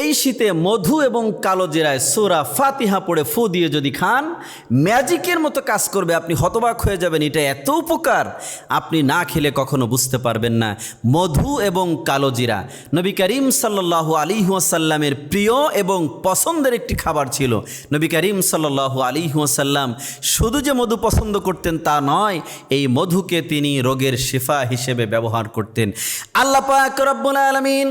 এই শীতে মধু এবং কালো জিরায় সোরা ফাতিহা পড়ে ফু দিয়ে যদি খান, ম্যাজিকের মতো কাজ করবে, আপনি হতবাক হয়ে যাবেন, এটা এত উপকার, আপনি না খেলে কখনো বুঝতে পারবেন না। মধু এবং কালো জিরা। নবী করিম সাল্লাহ আলী প্রিয় এবং পছন্দের একটি খাবার ছিল। নবী করিম সাল্লাহ আলী ওয়াসাল্লাম শুধু যে মধু পছন্দ করতেন তা নয়, এই মধুকে তিনি রোগের শিফা হিসেবে ব্যবহার করতেন। আল্লাহ পাক রব্বুল আলামিন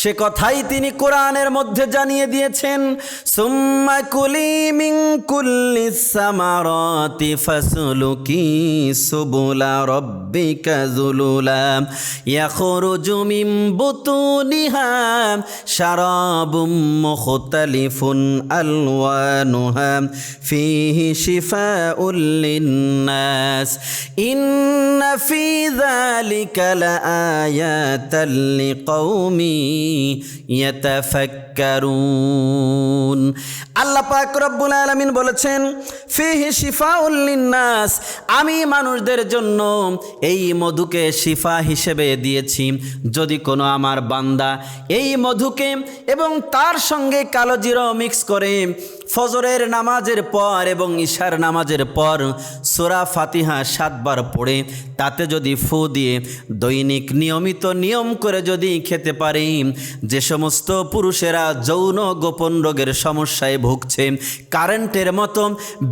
সে কথাই তিনি কোরআনের মধ্যে জানিয়ে দিয়েছেন, সুম্মা কুলি মিন কুল্লি সামারাতি ফাসলুকি সুবুলা রব্বিকা যুলুলা, ইয়াখরুজু মিন বুতুনিহা শারাবুম মুখতালিফুন আলওয়ানুহা, ফিহি শিফাউল লিন্নাস, ইন্না ফি যালিকা লাআয়াতাল লিকাউমি ইয়াতাফাক্কারুন আল্লাহ পাক রব্বুল আলামিন বলেছেন, ফিহি শিফাউল লিন্নাস, আমি মানুষদের জন্য এই মধুকে শিফা হিসেবে দিয়েছি। যদি কোনো আমার বান্দা এই মধুকে এবং তার সঙ্গে কালো জিরো মিক্স করে ফজরের নামাজের পর এবং ঈশার নামাজের পর সোরা ফাতিহা সাতবার পড়ে, তাতে যদি ফু দিয়ে দৈনিক নিয়মিত নিয়ম করে যদি খেতে পারি, যে সমস্ত পুরুষেরা যৌন গোপন রোগের সমস্যায় ভুগছে কারেন্টের মতো,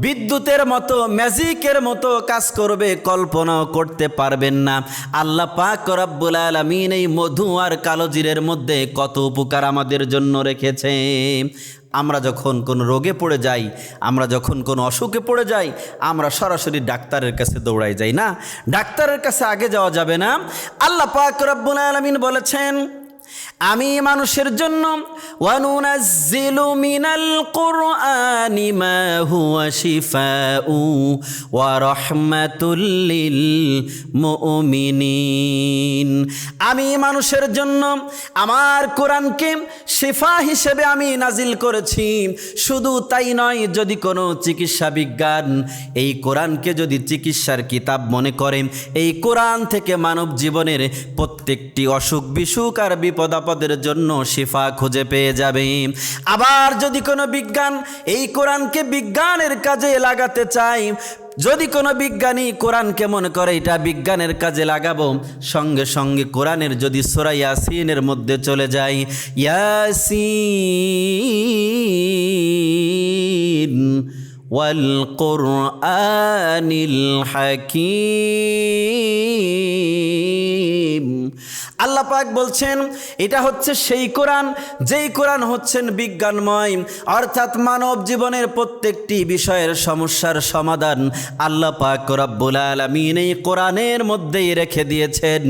বিদ্যুতের মতো, ম্যাজিকের মতো কাজ করবে, কল্পনাও করতে পারবেন না। আল্লাহ পাক রব্বুল আলামিন এই মধু আর কালোজিরের মধ্যে কত উপকার আমাদের জন্য রেখেছে আমরা যখন কোনো রোগে পড়ে যাই, আমরা যখন কোনো অসুখে পড়ে যাই, আমরা সরাসরি ডাক্তারের কাছে দৌড়াই যাই না? ডাক্তারের কাছে আগে যাওয়া যাবে না? আল্লাহ পাক রব্বুল আলামিন বলেছেন আমি মানুষের জন্য আমি মানুষের জন্য আমার কোরআনকে শিফা হিসেবে আমি নাজিল করেছি। শুধু তাই নয়, যদি কোনো চিকিৎসা বিজ্ঞান এই কোরআনকে যদি চিকিৎসার কিতাব মনে করে, এই কোরআন থেকে মানব জীবনের প্রত্যেকটি অসুখ বিসুখ আর বিপদ বিপদের জন্য শিফা খুঁজে পেয়ে যাবে। আবার যদি কোনো বিজ্ঞান এই কোরআনকে বিজ্ঞানের কাজে লাগাতে চাই যদি কোনো বিজ্ঞানী কোরআন মনে করে এটা বিজ্ঞানের কাজে লাগাবো? সঙ্গে সঙ্গে কোরআনের যদি সোরা ইয়াসিনের মধ্যে চলে যাই ইয়াসি ওয়াল কোরআনিল হাকিম। আল্লাহ পাক বলছেন, এটা হচ্ছে সেই কোরআন, যেই কোরআন হচ্ছেন বিজ্ঞানময়, অর্থাৎ মানব জীবনের প্রত্যেকটি বিষয়ের সমস্যার সমাধান আল্লাহ পাক রব্বুল আলামিন এই কোরআনের মধ্যেই রেখে দিয়েছেন।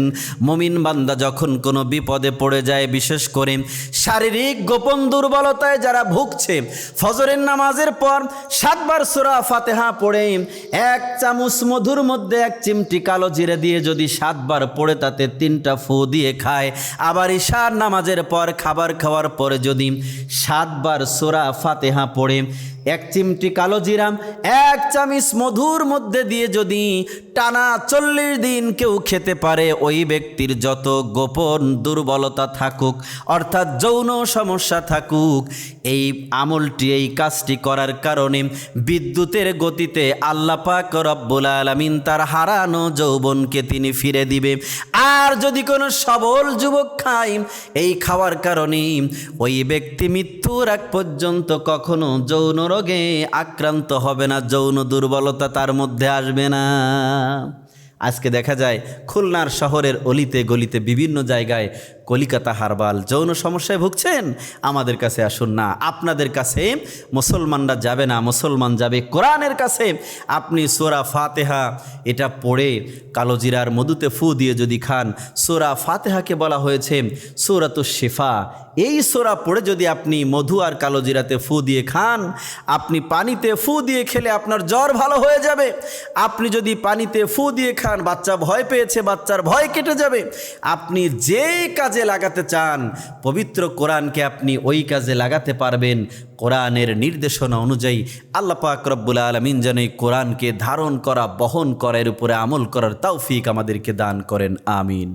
মমিন বান্দা যখন কোনো বিপদে পড়ে যায়, বিশেষ করে শারীরিক গোপন দুর্বলতায় যারা ভুগছে, ফজরের নামাজের পর সাতবার সুরা ফাতেহা পড়ে, এক চামচ মধুর মধ্যে এক চিমটি কালো জিরে দিয়ে যদি সাতবার পড়ে তাতে তিনটা ফু দিয়ে খায়। আবার ঈশার নামাজের পর খাবার খাওয়ার পরে যদি সাতবার সোরা ফাতেহা পড়ে, এক চিমটি কালো জিরাম, এক চামিচ মধুর মধ্যে দিয়ে যদি টানা চল্লিশ দিন কেউ খেতে পারে, ওই ব্যক্তির যত গোপন দুর্বলতা থাকুক, অর্থাৎ যৌন সমস্যা থাকুক, এই আমলটি, এই কাজটি করার কারণে বিদ্যুতের গতিতে আল্লাপাক রব্বুল আলমিন তার হারানো যৌবনকে তিনি ফিরে দিবে। আর যদি কোনো সবল যুবক খায় এই খাওয়ার কারণে ওই ব্যক্তি মৃত্যুর আগ পর্যন্ত কখনো যৌন রোগে আক্রান্ত হবে না, যৌন দুর্বলতা তার মধ্যে আসবে না। আজকে দেখা যায় খুলনার শহরের অলিতে গলিতে বিভিন্ন জায়গায় কলিকাতা হারবাল যৌন সমস্যায় ভুগছেন? আমাদের কাছে আসুন না। আপনাদের কাছে মুসলমানরা যাবে না। মুসলমান যাবে কোরআনের কাছে। আপনি সোরা ফাতেহা, এটা পড়ে কালোজিরার মধুতে ফু দিয়ে যদি খান, সোরা ফাতেহাকে বলা হয়েছে সোরাত শেফা। এই সোরা পড়ে যদি আপনি মধু আর কালোজিরাতে ফু দিয়ে খান, আপনি পানিতে ফু দিয়ে খেলে আপনার জ্বর ভালো হয়ে যাবে। আপনি যদি পানিতে ফু দিয়ে খান, বাচ্চা ভয় পেয়েছে, বাচ্চার ভয় কেটে যাবে। আপনি যে কাজে লাগাতে চান, পবিত্র কোরআনকে আপনি ওই কাজে লাগাতে পারবেন। কোরআনের নির্দেশনা অনুযায়ী আল্লাহ পাক রব্বুল আলমিন যেন এই কোরআনকে ধারণ করা, বহন করার উপরে আমল করার তাওফিক আমাদেরকে দান করেন, আমিন।